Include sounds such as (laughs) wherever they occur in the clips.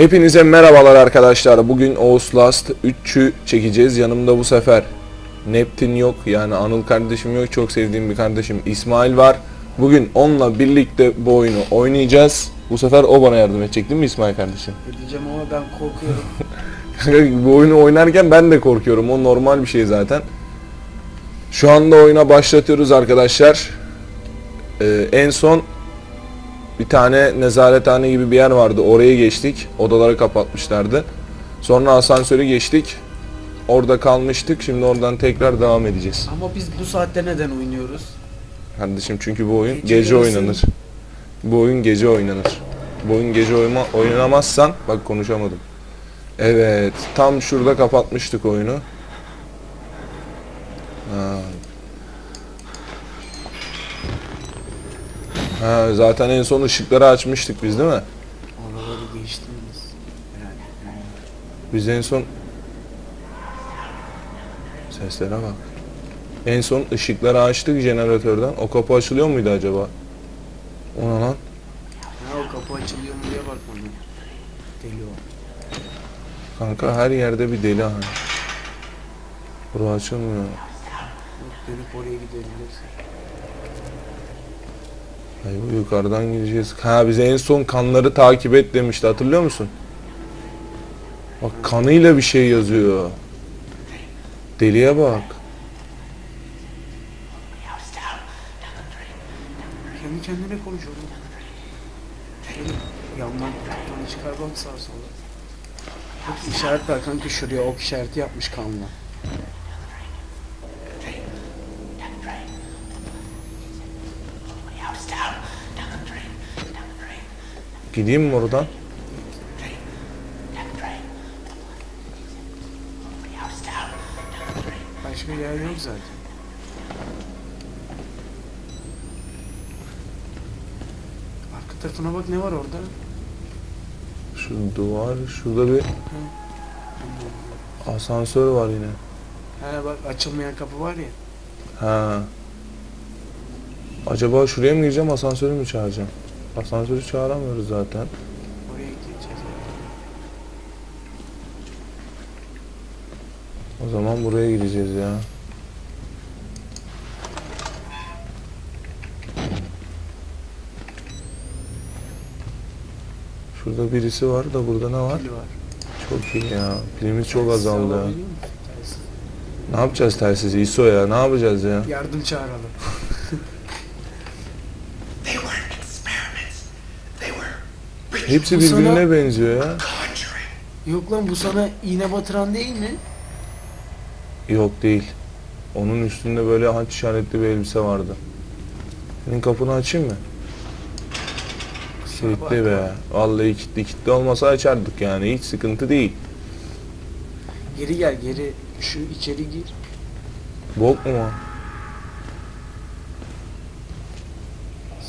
Hepinize merhabalar arkadaşlar. Bugün Outlast 3'ü çekeceğiz. Yanımda bu sefer Neptün yok. Yani Anıl kardeşim yok. Çok sevdiğim bir kardeşim İsmail var. Bugün onunla birlikte bu oyunu oynayacağız. Bu sefer o bana yardım edecek değil mi İsmail kardeşim? Edeceğim ama ben korkuyorum. (laughs) bu oyunu oynarken ben de korkuyorum. O normal bir şey zaten. Şu anda oyuna başlatıyoruz arkadaşlar. Ee, en son bir tane nezarethane gibi bir yer vardı. Oraya geçtik. Odaları kapatmışlardı. Sonra asansöre geçtik. Orada kalmıştık. Şimdi oradan tekrar devam edeceğiz. ama biz bu saatte neden oynuyoruz? Kardeşim çünkü bu oyun Gece gece oynanır. Bu oyun gece oynanır. Bu oyun gece oyma, oynamazsan bak konuşamadım. Evet, tam şurada kapatmıştık oyunu. Ha. Ha, zaten en son ışıkları açmıştık biz değil mi? Oraları geçtiniz. Yani, Biz en son seslere bak. En son ışıkları açtık jeneratörden. O kapı açılıyor muydu acaba? O ne lan? ha o kapı açılıyor mu diye bakmadım. Deli o. Kanka her yerde bir deli ha. Bura açılmıyor. Dönüp oraya gidebilirsin. Ay yukarıdan gideceğiz. Ha bize en son kanları takip et demişti hatırlıyor musun? Bak kanıyla bir şey yazıyor. Deliye bak. Kendi kendine konuşuyor. Şöyle yandan yandan çıkar bak sağa sola. İşaret ver kanka şuraya ok işareti yapmış kanla. Gideyim mi oradan? Başka yer yok zaten. Arka tarafına bak ne var orada? Şu duvar, şurada bir asansör var yine. He bak açılmayan kapı var ya. Ha. Acaba şuraya mı gireceğim, asansörü mü çağıracağım? Asansörü çağıramıyoruz zaten. Oraya gideceğiz. O zaman buraya gideceğiz ya. Şurada birisi var da burada ne var? Pil var. Çok iyi ya. Pilimiz çok azaldı. ya. Alabiliyor musun? Telsiz. Ne yapacağız telsizi? ISO ya. Ne yapacağız ya? Yardım çağıralım. Hepsi Bu sana- birbirine benziyor ya. Yok lan bu sana iğne batıran değil mi? Yok değil. Onun üstünde böyle haç işaretli bir elbise vardı. Senin kapını açayım mı? Kilitli be. Vallahi kilitli. Kilitli olmasa açardık yani. Hiç sıkıntı değil. Geri gel geri. Şu içeri gir. Bok mu? o?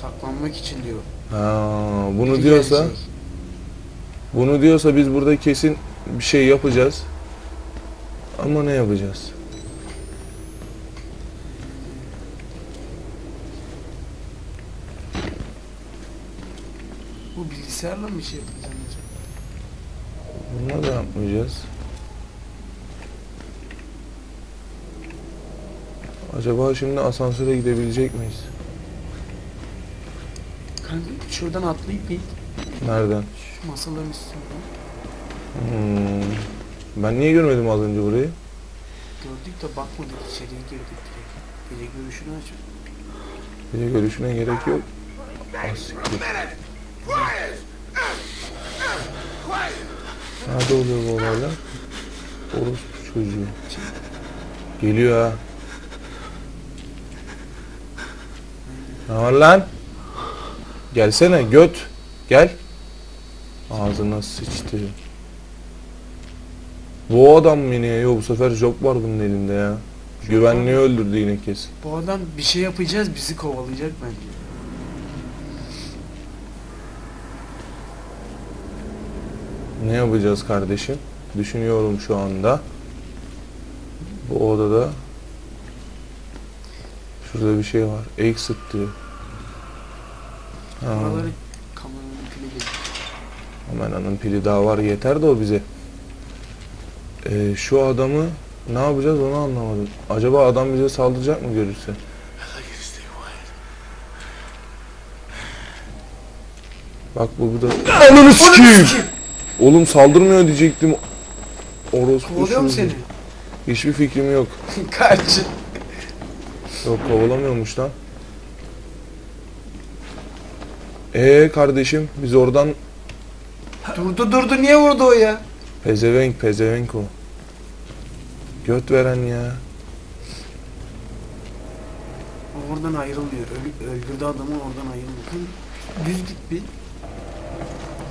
Saklanmak için diyor. Ha, bunu Biri diyorsa, gelecek. Bunu diyorsa biz burada kesin bir şey yapacağız. Ama ne yapacağız? Bu bilgisayarla mı bir şey yapacağım acaba? Bununla da yapmayacağız. Acaba şimdi asansöre gidebilecek miyiz? Kanka şuradan atlayıp git. Nereden? Şu masaların üstünden. Hmm. Ben niye görmedim az önce burayı? Gördük de bakmadık içeriye girdik direkt. Gece görüşünü aç. Bir de görüşüne gerek yok. Nerede oluyor bu olaylar? Orospu çocuğu. Geliyor ha. Ne var lan? Gelsene göt. Gel. Ağzına sıçtı. Bu adam yine ya? Bu sefer job var bunun elinde ya. Güvenliği öldürdü yine kesin. Bu adam bir şey yapacağız bizi kovalayacak bence. Ne yapacağız kardeşim? Düşünüyorum şu anda. Bu odada şurada bir şey var. Exit diyor. Ha. Buraları getir. Kameranın pili daha var yeter de o bize. Ee, şu adamı ne yapacağız onu anlamadım. Acaba adam bize saldıracak mı görürse? Bak bu bu da... Ananı sikeyim! Oğlum saldırmıyor diyecektim. Orospu Kovalıyor mu seni? Hiçbir fikrim yok. (laughs) Kaç. Yok kovalamıyormuş lan. Ee kardeşim biz oradan Durdu durdu niye vurdu o ya? pezevenk pezevenk o. Göt veren ya. O Oradan ayrılmıyor. Öl, öldürdü adamı oradan ayrılmıyor. Düz git bir.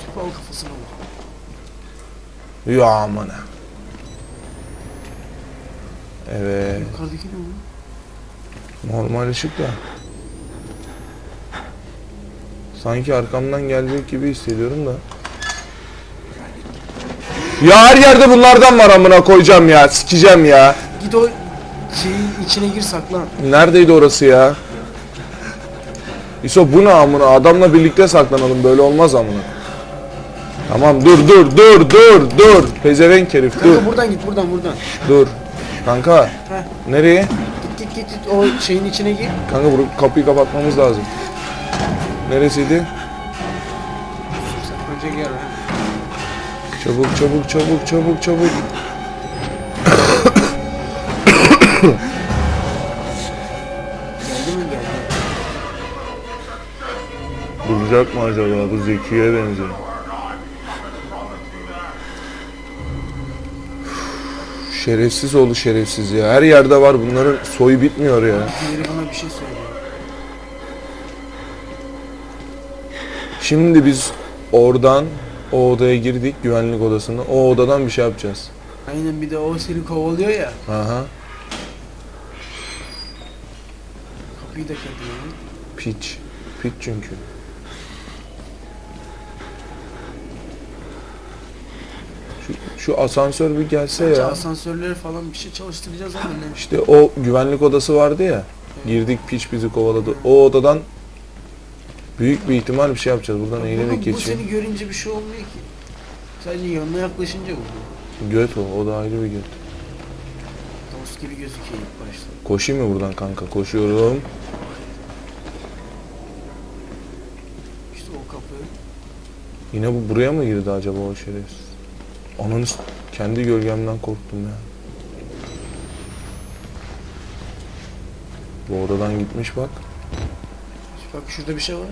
Tüp al kafasına vur. Ya amına. Evet. Yukarıdaki ne o? Normal ışık da. Sanki arkamdan gelecek gibi hissediyorum da. Ya her yerde bunlardan var amına koyacağım ya. Sikeceğim ya. Git o şeyin içine gir saklan. Neredeydi orası ya? İso bu ne amına? Adamla birlikte saklanalım. Böyle olmaz amına. Tamam dur dur dur dur dur. Pezevenk herif dur. Kanka buradan git buradan buradan. Dur. Kanka Heh. nereye? Git git git, git o şeyin içine gir. Kanka bu kapıyı kapatmamız lazım. Neresiydi? Önce gel ha. Çabuk çabuk çabuk çabuk çabuk. Duracak mı acaba? Bu Zeki'ye benziyor. Şerefsiz oğlu şerefsiz ya. Her yerde var bunların soyu bitmiyor ya. Diğeri bana bir şey söylüyor. Şimdi biz oradan o odaya girdik güvenlik odasına. O odadan bir şey yapacağız. Aynen bir de o seni kovalıyor ya. Aha. Kapıyı da kırıyor. Piç. Piç çünkü. Şu, şu asansör bir gelse Bence ya. asansörleri falan bir şey çalıştıracağız ama ne? İşte o güvenlik odası vardı ya. Girdik piç bizi kovaladı. O odadan büyük bir ihtimal bir şey yapacağız. Buradan Bu, eğilerek bu geçeyim. seni görünce bir şey olmuyor ki. Sadece yanına yaklaşınca vurdu. Göt o. O da ayrı bir göt. Dost gibi gözüküyor ilk başta. Koşayım mı buradan kanka? Koşuyorum. İşte o kapı. Yine bu buraya mı girdi acaba o şerefsiz? Ananı kendi gölgemden korktum ya. Bu odadan gitmiş bak. Bak şurada bir şey var.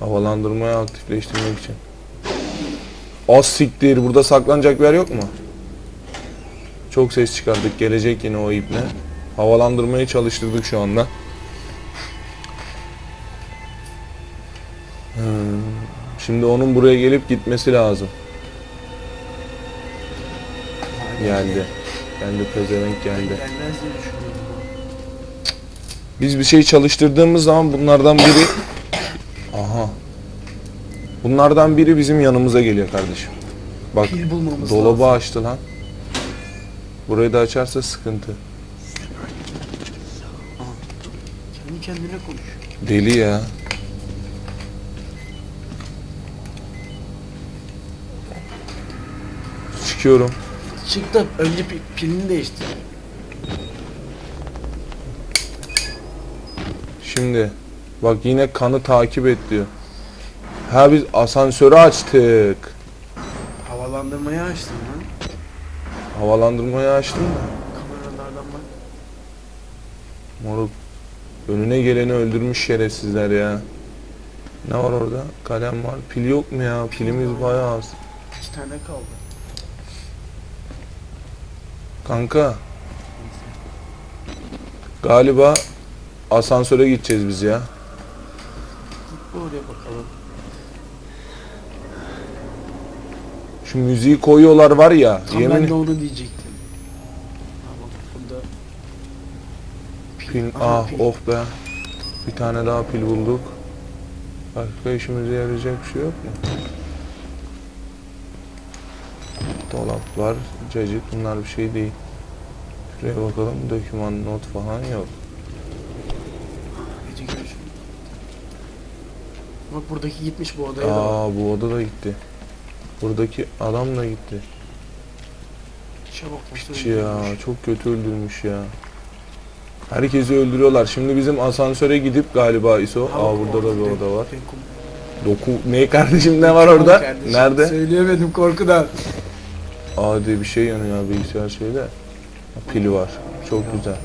Havalandırmayı aktifleştirmek için. Az siktir. Burada saklanacak bir yer yok mu? Çok ses çıkardık. Gelecek yine o ipne. Havalandırmayı çalıştırdık şu anda. Hmm. Şimdi onun buraya gelip gitmesi lazım. Geldi. Geldi pezevenk geldi. Gelmez diye düşünüyordum. Biz bir şey çalıştırdığımız zaman bunlardan biri Aha. Bunlardan biri bizim yanımıza geliyor kardeşim. Bak Pil bulmamız dolabı lazım. açtı lan. Burayı da açarsa sıkıntı. Kendi kendine konuş. Deli ya. Çıkıyorum. Çık da önce pi- pilini değiştir. Şimdi bak yine kanı takip et diyor. Ha biz asansörü açtık. Havalandırmayı açtın lan. Havalandırmayı açtım da. Kameralardan bak. Moruk önüne geleni öldürmüş şerefsizler ya. Ne var orada? Kalem var. Pil yok mu ya? Pilimiz bayağı az. İki tane kaldı. Kanka. Galiba asansöre gideceğiz biz ya. Git oraya bakalım. Şu müziği koyuyorlar var ya. Tam yemin ben de onu diyecektim. Burada. Pil, Aha, ah pil. oh be. Bir tane daha pil bulduk. Başka işimize yarayacak bir şey yok mu? Dolap var, cacık bunlar bir şey değil. Şuraya bakalım doküman not falan yok. Gece görüşürüz. Bak buradaki gitmiş bu odaya da. Aa bu oda da gitti. Buradaki adam da gitti. Nasıl Piç ya çok kötü öldürmüş ya. Herkesi öldürüyorlar. Şimdi bizim asansöre gidip galiba ISO. Ha, Aa burada da bir oda var. Doku ne kardeşim ne var orada? Kardeşim, Nerede? Söyleyemedim korkudan. Aa diye bir şey yanıyor ya bilgisayar şeyde. Pili var. Çok güzel.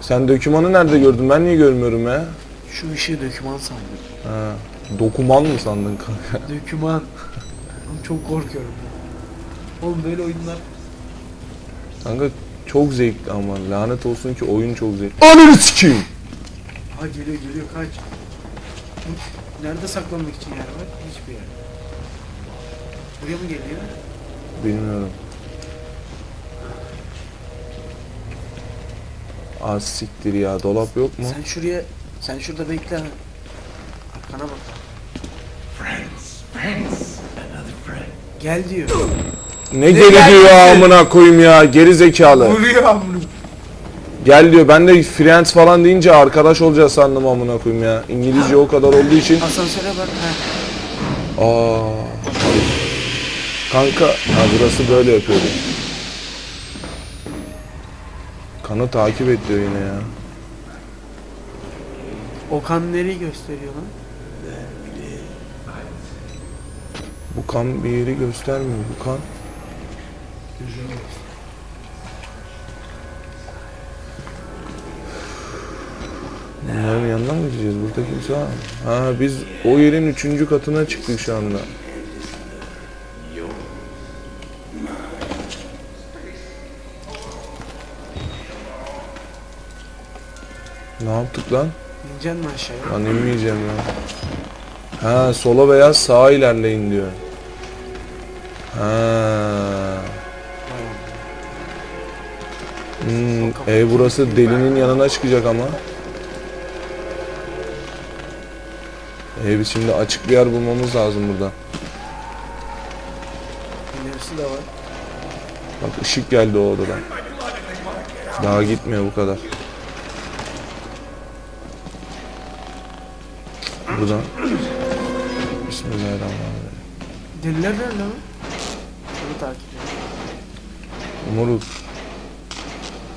Sen dökümanı nerede gördün? Ben niye görmüyorum ya? Şu ışığı döküman sandım. Ha. Dokuman mı sandın kanka? (laughs) Döküman. Oğlum çok korkuyorum. ya. Oğlum böyle oyunlar Kanka çok zevkli ama lanet olsun ki oyun çok zevkli. Ananı sikeyim. Ha geliyor geliyor kaç. Nerede saklanmak için yer var? Hiçbir yer. Buraya mı geliyor? Bilmiyorum. Az siktir ya dolap yok mu? Sen şuraya, sen şurada bekle. Arkana bak. Friends, friends, another friend. Gel diyor. Ne geri diyor amına koyayım ya geri zekalı. Vuruyor amına. Gel diyor ben de friends falan deyince arkadaş olacağız sandım amına koyayım ya. İngilizce o kadar olduğu için. Asansöre bak. Ha. Aa. Kanka ha burası böyle yapıyordu. Kanı takip et diyor yine ya. Okan nereyi gösteriyor lan? Bu kan bir yeri göstermiyor bu kan. Bunların yanından mı gideceğiz? Burada kimse var mı? Ha biz o yerin üçüncü katına çıktık şu anda. Ne yaptık lan? İneceksin mi aşağıya? Lan inmeyeceğim ya. Ha sola veya sağa ilerleyin diyor. Ha. Hmm, e burası delinin yanına çıkacak ama. E biz şimdi açık bir yer bulmamız lazım burada. İlerisi de var. Bak ışık geldi o odadan. Daha gitmiyor bu kadar. Buradan. Bismillahirrahmanirrahim. Deliler nerede lan? Onu takip. Umuruk.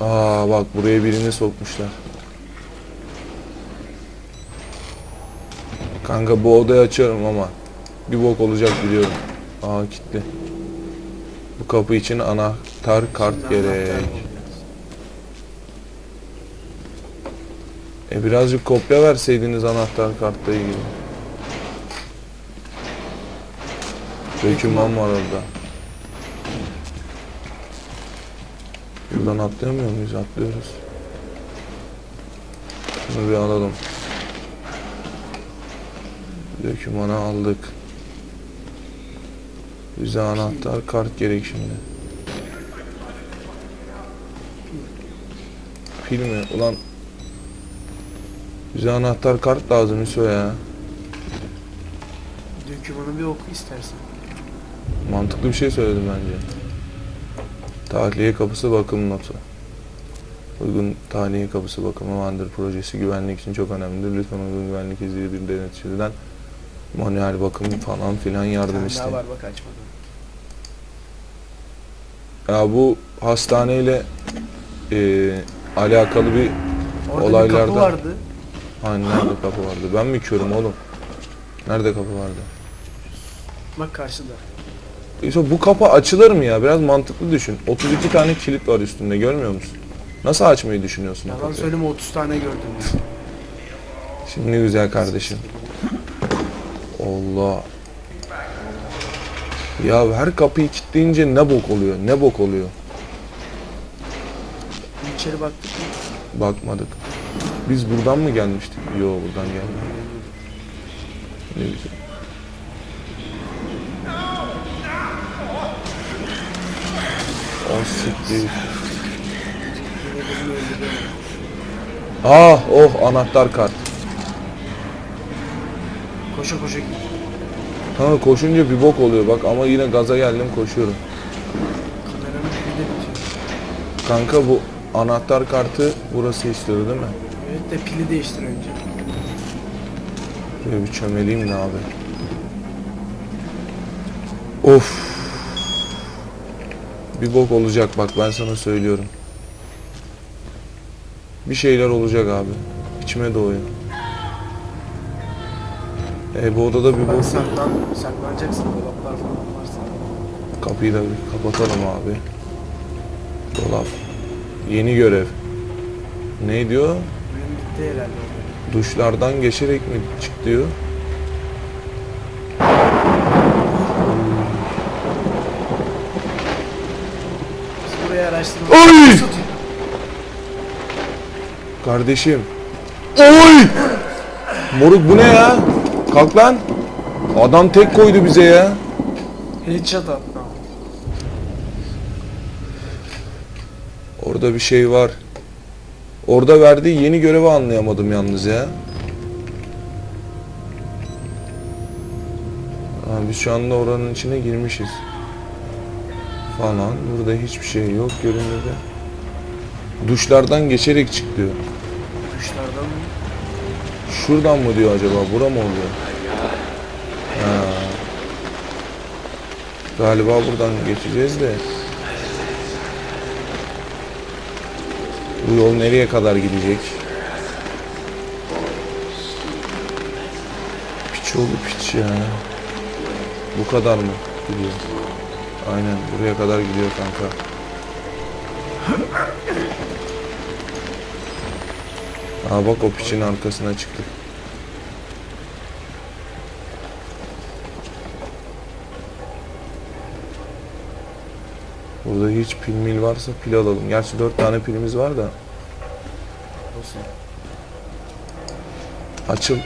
Aa bak buraya birini sokmuşlar. Kanka bu odayı açıyorum ama bir bok olacak biliyorum. Aa kilitli. Bu kapı için anahtar kart gerek. anahtar bulacağız. E birazcık kopya verseydiniz anahtar kartla ilgili. Döküman var orada. Buradan atlayamıyor muyuz? Atlıyoruz. Şunu bir alalım. Dökümanı aldık. Bize anahtar kart gerek şimdi. Pil mi? Ulan bize anahtar kart lazım Hüso ya. Dökümanı bir oku istersen. Mantıklı bir şey söyledim bence. Tahliye kapısı bakım notu. Uygun tahliye kapısı bakımı Mandır projesi güvenlik için çok önemlidir. Lütfen uygun güvenlik izleyici bir denetçiden manuel bakım falan filan Bir yardım isteyin. var bak açmadım. Ya bu hastaneyle eee alakalı bir Orada bir Olaylarda- kapı vardı. Hani nerede kapı vardı? Ben mi körüm oğlum? Nerede kapı vardı? Bak karşıda. İşte bu kapı açılır mı ya? Biraz mantıklı düşün. 32 tane kilit var üstünde görmüyor musun? Nasıl açmayı düşünüyorsun Yalan kapıyı? söyleme 30 tane gördüm. ya. Şimdi güzel kardeşim. Allah. Ya her kapıyı kilitleyince ne bok oluyor? Ne bok oluyor? İçeri baktık mı? Bakmadık. Biz buradan mı gelmiştik? Yo buradan gelmedik. Ne güzel. O siktir. Ah oh anahtar kart. Koşa koşa git. Ha koşunca bir bok oluyor bak ama yine gaza geldim koşuyorum. Kameranın pili de bitiyor. Kanka bu anahtar kartı burası istiyordu değil mi? De pili değiştir önce. Bir çömeleyim de abi. Of. Bir bok olacak bak ben sana söylüyorum. Bir şeyler olacak abi. İçime doğuyor. E bu odada bir Bak bok saklan, saklanacaksın dolaplar falan varsa. Kapıyı da bir kapatalım abi. Dolap. Yeni görev. Ne diyor? Bitti herhalde. Duşlardan geçerek mi çık diyor? Biz araştırmak Oy! Kardeşim. Oy! Moruk bu ne ya? Kalk lan. Adam tek koydu bize ya. Attı ama. Orada bir şey var. Orada verdiği yeni görevi anlayamadım yalnız ya. Ha, biz şu anda oranın içine girmişiz. Falan. Burada hiçbir şey yok görünürde. Duşlardan geçerek çık diyor. Duşlardan mı? Şuradan mı diyor acaba? Bura mı oluyor? Ha. Galiba buradan geçeceğiz de. Bu yol nereye kadar gidecek? Piç oldu piç ya. Bu kadar mı gidiyor? Aynen buraya kadar gidiyor kanka. Aa bak o piçin arkasına çıktık. Burada hiç pil mil varsa pil alalım. Gerçi 4 tane pilimiz var da. Olsun. Açıl.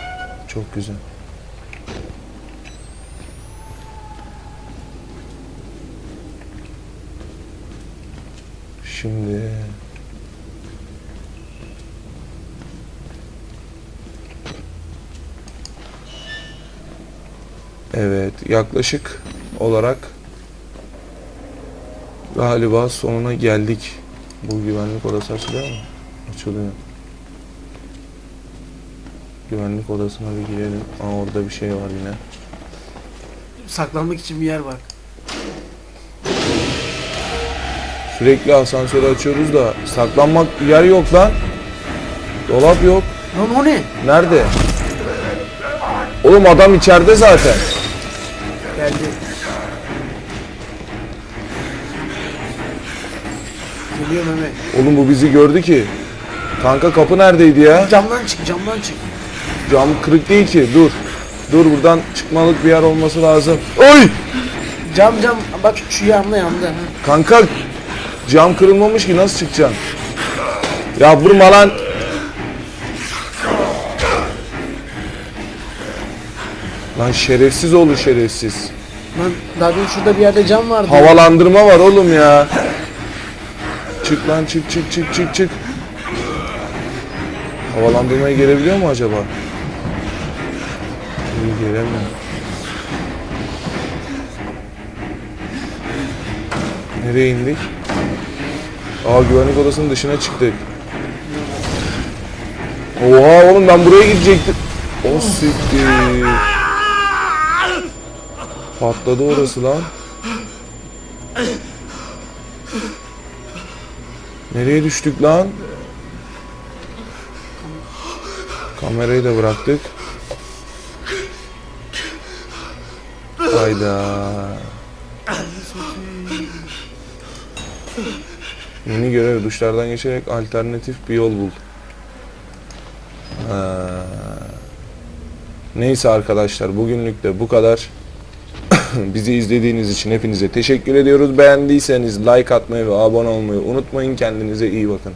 Çok güzel. Şimdi Evet, yaklaşık olarak galiba sonuna geldik. Bu güvenlik odası açılıyor mu? Açılıyor. Güvenlik odasına bir girelim. Aa orada bir şey var yine. Saklanmak için bir yer var. Sürekli asansörü açıyoruz da saklanmak yer yok lan. Dolap yok. Lan o ne? Nerede? Oğlum adam içeride zaten. Geldi. Geliyor Mehmet. Oğlum bu bizi gördü ki. Kanka kapı neredeydi ya? Camdan çık, camdan çık. Cam kırık değil ki. Dur. Dur buradan çıkmalık bir yer olması lazım. Oy! Cam cam. Bak şu yandı yandı. Kanka cam kırılmamış ki nasıl çıkacaksın? Ya vurma lan. Lan şerefsiz oğlu şerefsiz. Lan daha dün şurada bir yerde cam vardı. Havalandırma var oğlum ya. Çık lan çık çık çık çık çık. Havalandırmayı gelebiliyor mu acaba? İyi gelemiyor. Nereye indik? Aa güvenlik odasının dışına çıktık. Oha oğlum ben buraya gidecektim. O siktir. Patladı orası lan. Nereye düştük lan? Kamerayı da bıraktık. Hayda. Yeni görev duşlardan geçerek alternatif bir yol bul. Ha. Neyse arkadaşlar bugünlük de bu kadar. (laughs) Bizi izlediğiniz için hepinize teşekkür ediyoruz. Beğendiyseniz like atmayı ve abone olmayı unutmayın. Kendinize iyi bakın.